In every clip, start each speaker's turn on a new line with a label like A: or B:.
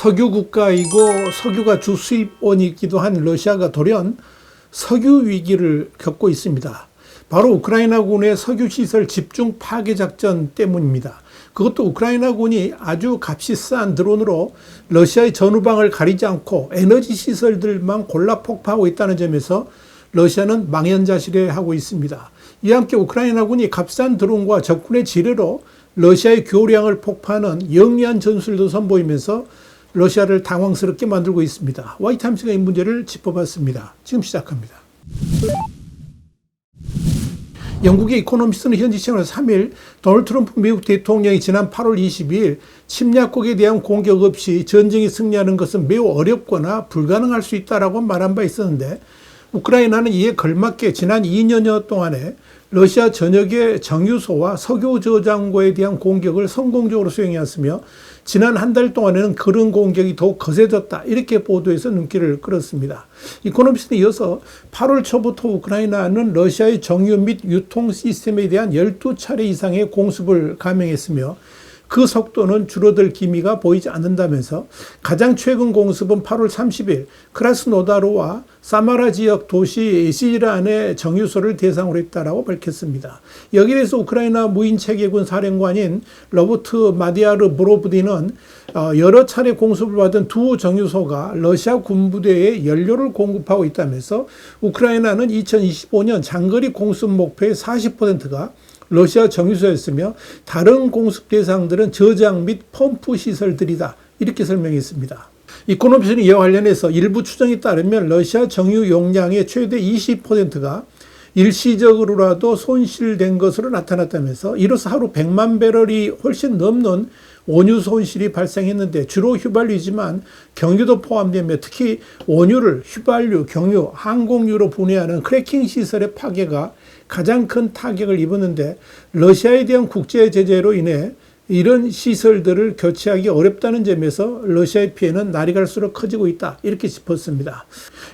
A: 석유 국가이고 석유가 주 수입원이기도 한 러시아가 돌연 석유 위기를 겪고 있습니다. 바로 우크라이나군의 석유 시설 집중 파괴 작전 때문입니다. 그것도 우크라이나군이 아주 값이 싼 드론으로 러시아의 전후방을 가리지 않고 에너지 시설들만 골라 폭파하고 있다는 점에서 러시아는 망연자실해하고 있습니다. 이와 함께 우크라이나군이 값싼 드론과 적군의 지뢰로 러시아의 교량을 폭파하는 영리한 전술도 선보이면서 러시아를 당황스럽게 만들고 있습니다. 와이트함스가 이 문제를 짚어봤습니다. 지금 시작합니다. 영국의 이코노미스트는 현지 시간으로 3일 도널드 트럼프 미국 대통령이 지난 8월 22일 침략국에 대한 공격 없이 전쟁이 승리하는 것은 매우 어렵거나 불가능할 수 있다라고 말한 바 있었는데 우크라이나는 이에 걸맞게 지난 2년여 동안에 러시아 전역의 정유소와 석유 저장고에 대한 공격을 성공적으로 수행했으며 지난 한 달 동안에는 그런 공격이 더욱 거세졌다. 이렇게 보도해서 눈길을 끌었습니다. 이코노미스트는 이어서 8월 초부터 우크라이나는 러시아의 정유 및 유통 시스템에 대한 12차례 이상의 공습을 감행했으며 그 속도는 줄어들 기미가 보이지 않는다면서 가장 최근 공습은 8월 30일 크라스노다르와 사마라 지역 도시 시리안의 정유소를 대상으로 했다라고 밝혔습니다. 여기에 대해서 우크라이나 무인체계군 사령관인 로버트 마디아르 브로브디는 어, 여러 차례 공습을 받은 두 정유소가 러시아 군부대에 연료를 공급하고 있다면서 우크라이나는 2025년 장거리 공습 목표의 40%가 러시아 정유소였으며 다른 공습 대상들은 저장 및 펌프 시설들이다. 이렇게 설명했습니다. 이코노미스는 이와 관련해서 일부 추정에 따르면 러시아 정유 용량의 최대 20%가 일시적으로라도 손실된 것으로 나타났다면서 이로써 하루 100만 배럴이 훨씬 넘는 원유 손실이 발생했는데 주로 휘발유지만 경유도 포함되며 특히 원유를 휘발유, 경유, 항공유로 분해하는 크래킹 시설의 파괴가 가장 큰 타격을 입었는데 러시아에 대한 국제 제재로 인해 이런 시설들을 교체하기 어렵다는 점에서 러시아의 피해는 날이 갈수록 커지고 있다. 이렇게 짚었습니다.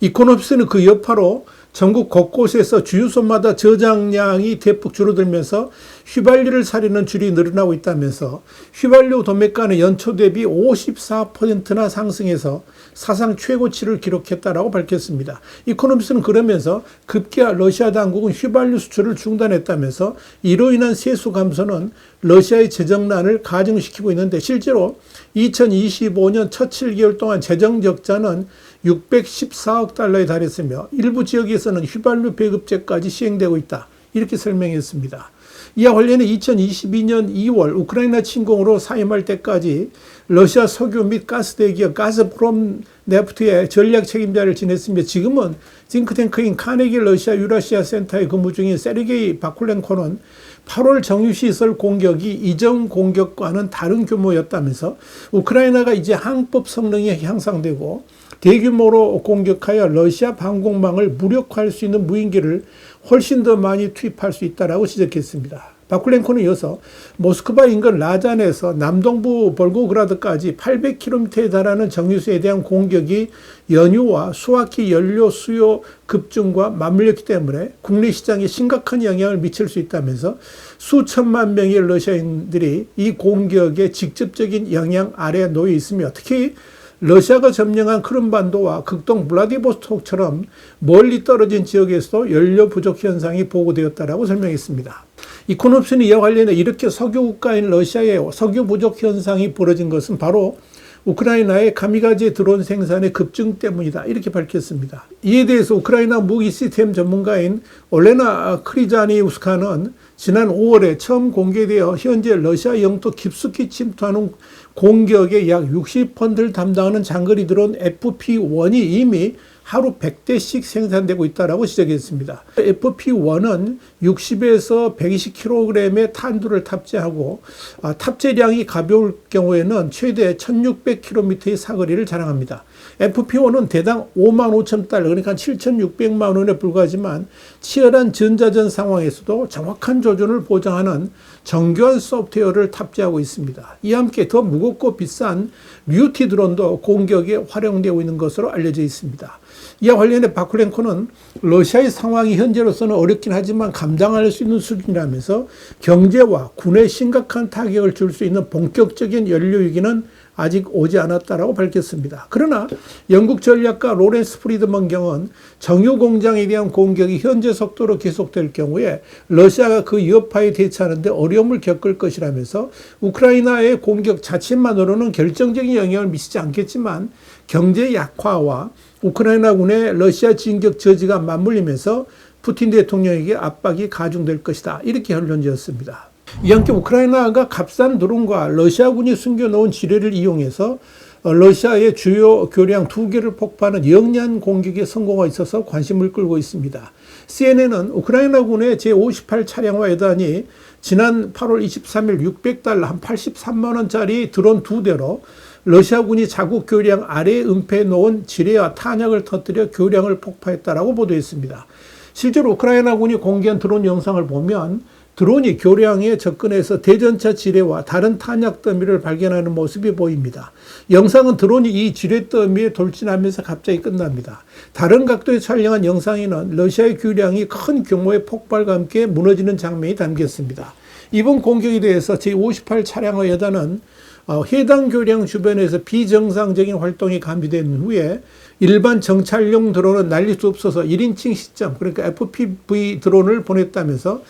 A: 이코노프스는 그 여파로 전국 곳곳에서 주유소마다 저장량이 대폭 줄어들면서 휘발유를 사려는 줄이 늘어나고 있다면서 휘발유 도매가는 연초 대비 54%나 상승해서 사상 최고치를 기록했다라고 밝혔습니다. 이코노미스는 그러면서 급기야 러시아 당국은 휘발유 수출을 중단했다면서 이로 인한 세수 감소는 러시아의 재정난 을 가중시키고 있는데 실제로 2025년 첫 7개월 동안 재정 적자는 614억 달러에 달했으며 일부 지역에서는 휘발유 배급제까지 시행되고 있다. 이렇게 설명했습니다. 이와 관련해 2022년 2월 우크라이나 침공으로 사임할 때까지 러시아 석유 및 가스 대기업 가스프롬 네프트의 전략 책임자를 지냈으며 지금은 싱크탱크인 카네기 러시아 유라시아 센터에 근무 중인 세르게이 바쿨렌코는 8월 정유시설 공격이 이전 공격과는 다른 규모였다면서 우크라이나가 이제 항법 성능이 향상되고 대규모로 공격하여 러시아 방공망을 무력화할 수 있는 무인기를 훨씬 더 많이 투입할 수 있다라고 지적했습니다. 바쿨렌코는 이어서 모스크바 인근 라잔에서 남동부 볼고그라드까지 800km에 달하는 정유소에 대한 공격이 연유와 수화기 연료 수요 급증과 맞물렸기 때문에 국내 시장에 심각한 영향을 미칠 수 있다면서 수천만 명의 러시아인들이 이 공격의 직접적인 영향 아래 놓여 있으며 특히 러시아가 점령한 크림반도와 극동 블라디보스톡처럼 멀리 떨어진 지역에서도 연료 부족 현상이 보고되었다라고 설명했습니다. 이코노프스는 이와 관련해 이렇게 석유 국가인 러시아의 석유 부족 현상이 벌어진 것은 바로 우크라이나의 가미가제 드론 생산의 급증 때문이다. 이렇게 밝혔습니다. 이에 대해서 우크라이나 무기 시스템 전문가인 올레나 크리자니 우스카는 지난 5월에 처음 공개되어 현재 러시아 영토 깊숙이 침투하는 공격의 약 60%를 담당하는 장거리 드론 FP1이 이미 하루 100대씩 생산되고 있다라고 지적했습니다. FP1은 60에서 120kg의 탄두를 탑재하고 아, 탑재량이 가벼울 경우에는 최대 1600km의 사거리를 자랑합니다. FP1은 대당 5만 5천 달러 그러니까 7,600만 원에 불과하지만 치열한 전자전 상황에서도 정확한 조준을 보장하는 정교한 소프트웨어를 탑재하고 있습니다. 이와 함께 더 무겁고 비싼 뮤티 드론도 공격에 활용되고 있는 것으로 알려져 있습니다. 이와 관련해 바쿠렌코는 러시아의 상황이 현재로서는 어렵긴 하지만 감당할 수 있는 수준이라면서 경제와 군에 심각한 타격을 줄 수 있는 본격적인 연료 위기는 아직 오지 않았다라고 밝혔습니다. 그러나 영국 전략가 로렌스 프리드먼 경은 정유 공장에 대한 공격이 현재 속도로 계속될 경우에 러시아가 그 여파에 대처하는데 어려움을 겪을 것이라면서 우크라이나의 공격 자체만으로는 결정적인 영향을 미치지 않겠지만 경제 약화와 우크라이나군의 러시아 진격 저지가 맞물리면서 푸틴 대통령에게 압박이 가중될 것이다. 이렇게 결론 지었습니다. 이 함께 우크라이나가 값싼 드론과 러시아군이 숨겨놓은 지뢰를 이용해서 어, 러시아의 주요 교량 두 개를 폭파하는 영리한 공격에 성공하고 있어서 관심을 끌고 있습니다. CNN은 우크라이나군의 제58 차량화 여단이 지난 8월 23일 600달러 한 83만 원짜리 드론 두 대로 러시아군이 자국 교량 아래에 은폐해 놓은 지뢰와 탄약을 터뜨려 교량을 폭파했다라고 보도했습니다. 실제로 우크라이나군이 공개한 드론 영상을 보면 드론이 교량에 접근해서 대전차 지뢰와 다른 탄약 더미를 발견하는 모습이 보입니다. 영상은 드론이 이 지뢰 더미에 돌진하면서 갑자기 끝납니다. 다른 각도에 촬영한 영상에는 러시아의 교량이 큰 규모의 폭발과 함께 무너지는 장면이 담겼습니다. 이번 공격에 대해서 제58 차량의 여단은 어, 해당 교량 주변에서 비정상적인 활동이 감지된 후에 일반 정찰용 드론은 날릴 수 없어서 1인칭 시점 그러니까 FPV 드론을 보냈다면서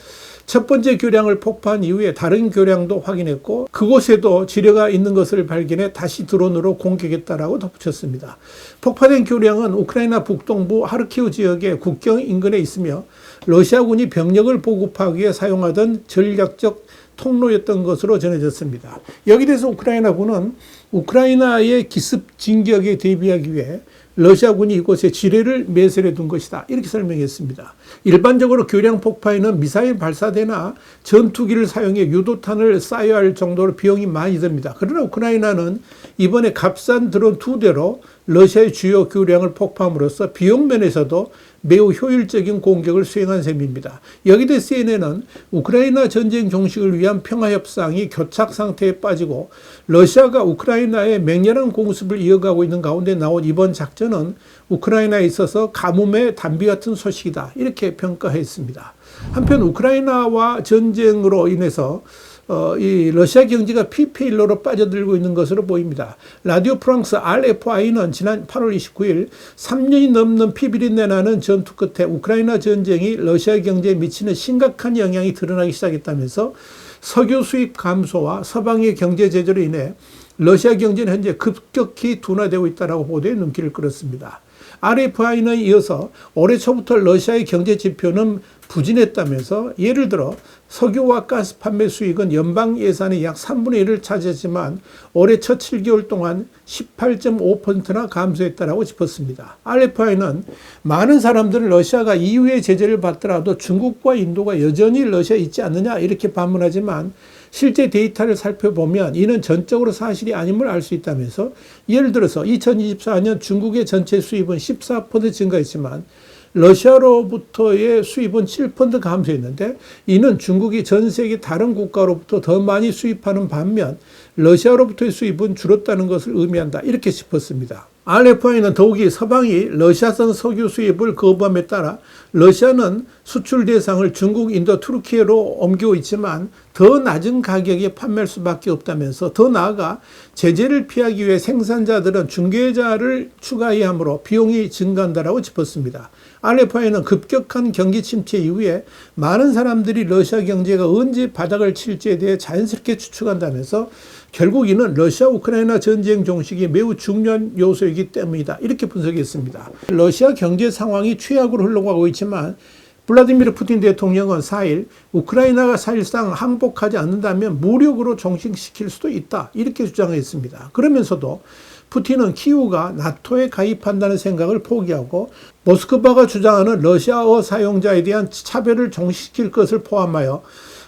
A: 첫 번째 교량을 폭파한 이후에 다른 교량도 확인했고 그곳에도 지뢰가 있는 것을 발견해 다시 드론으로 공격했다라고 덧붙였습니다. 폭파된 교량은 우크라이나 북동부 하르키우 지역의 국경 인근에 있으며 러시아군이 병력을 보급하기 위해 사용하던 전략적 통로였던 것으로 전해졌습니다. 여기 대해서 우크라이나군은 우크라이나의 기습 진격에 대비하기 위해 러시아군이 이곳에 지뢰를 매설해 둔 것이다. 이렇게 설명했습니다. 일반적으로 교량 폭파에는 미사일 발사대나 전투기를 사용해 유도탄을 쏴야 할 정도로 비용이 많이 듭니다. 그러나 우크라이나는 이번에 값싼 드론 두 대로 러시아의 주요 교량을 폭파함으로써 비용 면에서도 매우 효율적인 공격을 수행한 셈입니다. 여기 대 CNN은 우크라이나 전쟁 종식을 위한 평화협상이 교착 상태에 빠지고 러시아가 우크라이나에 맹렬한 공습을 이어가고 있는 가운데 나온 이번 작전은 우크라이나에 있어서 가뭄의 단비 같은 소식이다. 이렇게 평가했습니다. 한편 우크라이나와 전쟁으로 인해서 어, 이 러시아 경제가 피폐일로로 빠져들고 있는 것으로 보입니다. 라디오 프랑스 RFI는 지난 8월 29일 3년이 넘는 피비린내 나는 전투 끝에 우크라이나 전쟁이 러시아 경제에 미치는 심각한 영향이 드러나기 시작했다면서 석유 수입 감소와 서방의 경제 제재로 인해 러시아 경제는 현재 급격히 둔화되고 있다고 보도에 눈길을 끌었습니다. RFI는 이어서 올해 초부터 러시아의 경제 지표는 부진했다면서 예를 들어 석유와 가스 판매 수익은 연방 예산의 약 3분의 1을 차지했지만 올해 첫 7개월 동안 18.5%나 감소했다라고 짚었습니다. RFI는 많은 사람들은 러시아가 EU의 제재를 받더라도 중국과 인도가 여전히 러시아에 있지 않느냐 이렇게 반문하지만 실제 데이터를 살펴보면 이는 전적으로 사실이 아님을 알 수 있다면서 예를 들어서 2024년 중국의 전체 수입은 14% 증가했지만 러시아로부터의 수입은 7% 감소했는데 이는 중국이 전 세계 다른 국가로부터 더 많이 수입하는 반면 러시아로부터의 수입은 줄었다는 것을 의미한다. 이렇게 짚었습니다. RFI는 더욱이 서방이 러시아산 석유 수입을 거부함에 따라 러시아는 수출 대상을 중국, 인도, 투르키예로 옮기고 있지만 더 낮은 가격에 판매할 수밖에 없다면서 더 나아가 제재를 피하기 위해 생산자들은 중개자를 추가해야 하므로 비용이 증가한다라고 짚었습니다. RFI는 급격한 경기 침체 이후에 많은 사람들이 러시아 경제가 언제 바닥을 칠지에 대해 자연스럽게 추측한다면서 결국 이는 러시아 우크라이나 전쟁 종식이 매우 중요한 요소이기 때문이다. 이렇게 분석했습니다. 러시아 경제 상황이 최악으로 흘러가고 있지만 블라디미르 푸틴 대통령은 4일 우크라이나가 사실상 항복하지 않는다면 무력으로 종식시킬 수도 있다. 이렇게 주장했습니다. 그러면서도 푸틴은 키우가 나토에 가입한다는 생각을 포기하고 모스크바가 주장하는 러시아어 사용자에 대한 차별을 종식시킬 것을 포함하여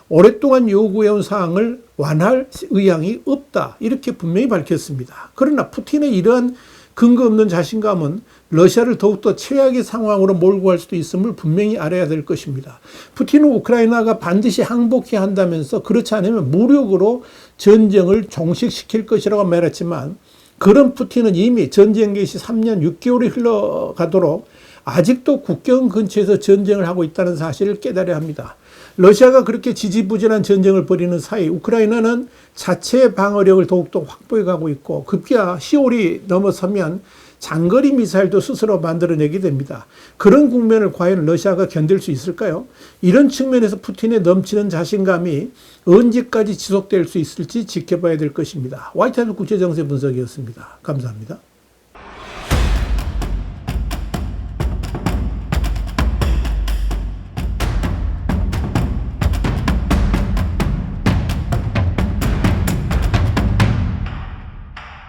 A: 오랫동안 요구해온 사항을 완화할 의향이 없다. 이렇게 분명히 밝혔습니다. 그러나 푸틴의 이러한 근거 없는 자신감은 러시아를 더욱더 최악의 상황으로 몰고 갈 수도 있음을 분명히 알아야 될 것입니다. 푸틴은 우크라이나가 반드시 항복해야 한다면서 그렇지 않으면 무력으로 전쟁을 종식시킬 것이라고 말했지만 그런 푸틴은 이미 전쟁 개시 3년 6개월이 흘러가도록 아직도 국경 근처에서 전쟁을 하고 있다는 사실을 깨달아야 합니다. 러시아가 그렇게 지지부진한 전쟁을 벌이는 사이 우크라이나는 자체 방어력을 더욱더 확보해 가고 있고 급기야 10월이 넘어서면 장거리 미사일도 스스로 만들어내게 됩니다. 그런 국면을 과연 러시아가 견딜 수 있을까요? 이런 측면에서 푸틴의 넘치는 자신감이 언제까지 지속될 수 있을지 지켜봐야 될 것입니다. 화이트하우스 국제정세 분석이었습니다. 감사합니다.